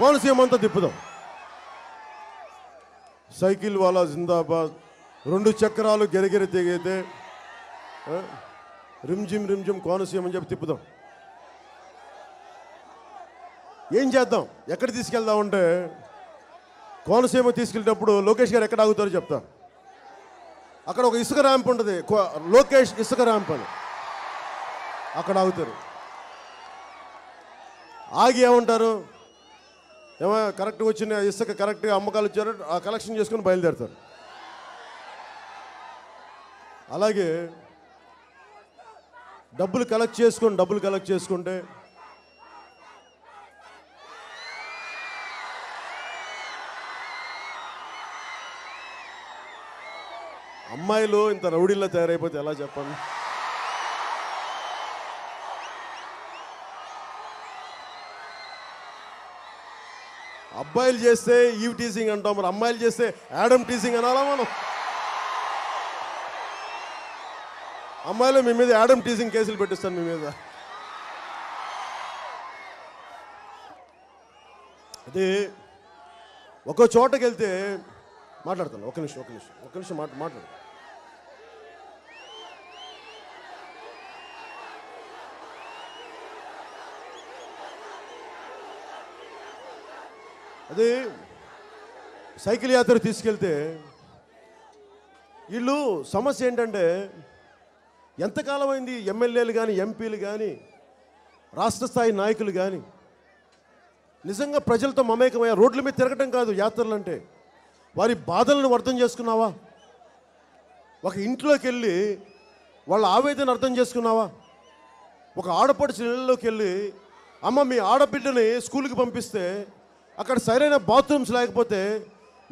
కోనసీమ అంతా తిప్పుదాం. సైకిల్ వాలా జిందాబాద్. రెండు చక్రాలు గెరగెర తెగితే రిమ్జిమ్ రిమ్జిమ్ కోనసీమ అని చెప్పి తిప్పుదాం. ఏం చేద్దాం? ఎక్కడ తీసుకెళ్దామంటే కోనసీమ తీసుకెళ్ళేటప్పుడు లోకేష్ గారు ఎక్కడ ఆగుతారో చెప్తా. అక్కడ ఒక ఇసుక ర్యాంప్ ఉంటుంది. కో- లోకేష్ ఇసుక ర్యాంప్ అని. అక్కడ ఆగుతారు. ఆగి ఏమంటారు? ఏమో కరెక్ట్గా వచ్చిన ఇసుక కరెక్ట్గా అమ్మకాలు ఇచ్చారు ఆ కలెక్షన్ చేసుకుని బయలుదేరుతారు. అలాగే డబ్బులు కలెక్ట్ చేసుకొని డబ్బులు కలెక్ట్ చేసుకుంటే అమ్మాయిలు ఇంత రౌడీల్లో తయారైపోతే ఎలా చెప్పండి? అబ్బాయిలు చేస్తే ఈవ్ టీసింగ్ అంటాం మరి అమ్మాయిలు చేస్తే యాడమ్ టీచింగ్ అనాలా మనం? అమ్మాయిలు మీ మీద యాడమ్ టీసింగ్ కేసులు పెట్టిస్తాను మీ మీద. అది ఒక చోటకి వెళ్తే మాట్లాడతాను ఒక నిమిషం ఒక నిమిషం ఒక నిమిషం మాట మాట్లాడు. అది సైకిల్ యాత్ర తీసుకెళ్తే వీళ్ళు సమస్య ఏంటంటే ఎంతకాలం అయింది ఎమ్మెల్యేలు కానీ ఎంపీలు కానీ రాష్ట్ర స్థాయి నాయకులు కానీ నిజంగా ప్రజలతో మమేకమయ్యా రోడ్ల మీద తిరగటం కాదు యాత్రలు అంటే వారి బాధలను అర్థం చేసుకున్నావా? ఒక ఇంట్లోకి వెళ్ళి వాళ్ళ ఆవేదన అర్థం చేసుకున్నావా? ఒక ఆడపడుచు ఇళ్ళలోకి వెళ్ళి అమ్మ మీ ఆడబిడ్డని స్కూల్కి పంపిస్తే అక్కడ సరైన బాత్రూమ్స్ లేకపోతే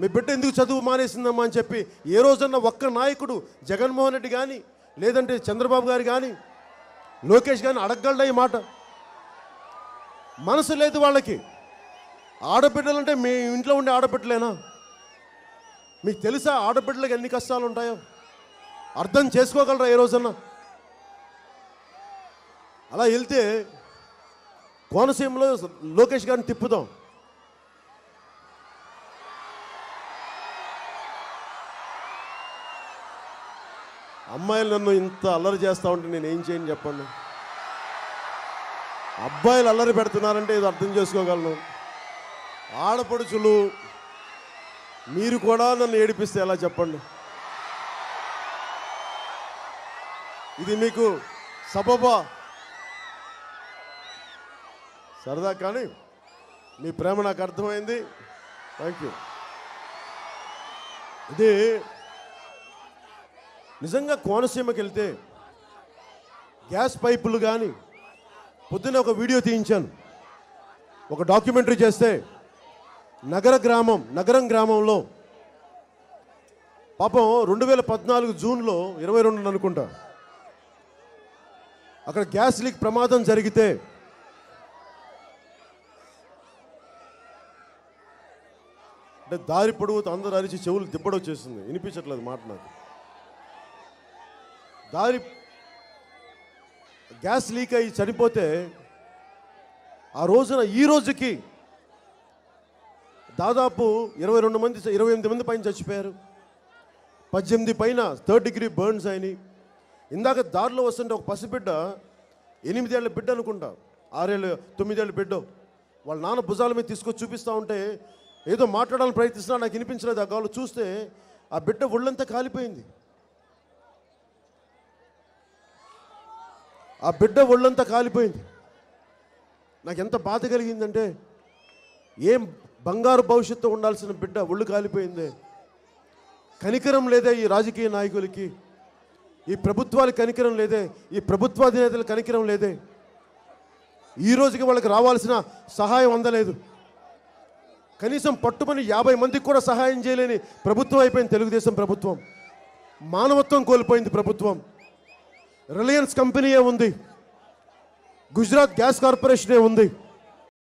మీ బిడ్డ ఎందుకు చదువు మానేసిందమ్మా అని చెప్పి ఏ రోజన్నా ఒక్క నాయకుడు జగన్మోహన్ రెడ్డి కానీ లేదంటే చంద్రబాబు గారు కానీ లోకేష్ కానీ అడగగలడా ఈ మాట? మనసు లేదు వాళ్ళకి. ఆడబిడ్డలంటే మీ ఇంట్లో ఉండే ఆడబిడ్డలేనా? మీకు తెలుసా ఆడబిడ్డలకు ఎన్ని కష్టాలు ఉంటాయో? అర్థం చేసుకోగలరా ఏ రోజన్నా? అలా వెళ్తే కోనసీమలో లోకేష్ గారిని తిప్పుదాం. అమ్మాయిలు నన్ను ఇంత అల్లరి చేస్తా ఉంటే నేను ఏం చేయను చెప్పండి? అబ్బాయిలు అల్లరి పెడుతున్నారంటే ఇది అర్థం చేసుకోగలను. ఆడపడుచులు మీరు కూడా నన్ను ఏడిపిస్తే ఎలా చెప్పండి? ఇది మీకు సబబా. సరదా కానీ మీ ప్రేమ నాకు అర్థమైంది. థ్యాంక్ యూ ఇది నిజంగా కోనసీమకి వెళ్తే గ్యాస్ పైపులు కానీ పొద్దున్న ఒక వీడియో తీయించాను. ఒక డాక్యుమెంటరీ చేస్తే నగర గ్రామం నగరం గ్రామంలో పాపం రెండు వేల పద్నాలుగు జూన్లో ఇరవై రెండు అనుకుంటా. అక్కడ గ్యాస్ లీక్ ప్రమాదం జరిగితే అంటే దారి పొడవుతో అందరు అరిచి చెవులు దిబ్బడొచ్చేసింది. వినిపించట్లేదు మాట నాకు. దారి గ్యాస్ లీక్ అయ్యి చనిపోతే ఆ రోజున ఈ రోజుకి దాదాపు ఇరవై రెండు మంది ఇరవై ఎనిమిది మంది పైన చచ్చిపోయారు. పద్దెనిమిది పైన థర్డ్ డిగ్రీ బర్న్స్ అయినాయి. ఇందాక దారిలో వస్తుంటే ఒక పసిబిడ్డ ఎనిమిదేళ్ళ బిడ్డ అనుకుంటా ఆరేళ్ళు తొమ్మిదేళ్ళ బిడ్డ. వాళ్ళ నాన్న భుజాల మీద తీసుకొచ్చి చూపిస్తూ ఉంటే ఏదో మాట్లాడాలని ప్రయత్నిస్తున్నా నాకు వినిపించలేదు ఆ గాలు చూస్తే ఆ బిడ్డ ఒళ్ళంతా కాలిపోయింది. ఆ బిడ్డ ఒళ్ళంతా కాలిపోయింది. నాకు ఎంత బాధ కలిగిందంటే ఏం బంగారు భవిష్యత్తు ఉండాల్సిన బిడ్డ ఒళ్ళు కాలిపోయిందే. కనికరం లేదే ఈ రాజకీయ నాయకులకి. ఈ ప్రభుత్వాలకు కనికరం లేదే ఈ ప్రభుత్వాధినేతలు కనికరం లేదే. ఈ రోజుకి వాళ్ళకి రావాల్సిన సహాయం అందలేదు. కనీసం పట్టుమని యాభై మందికి కూడా సహాయం చేయలేని ప్రభుత్వం అయిపోయింది తెలుగుదేశం ప్రభుత్వం. మానవత్వం కోల్పోయింది ప్రభుత్వం. రిలయన్స్ కంపెనీయే ఉంది? గుజరాత్ గ్యాస్ కార్పొరేషనే ఉంది?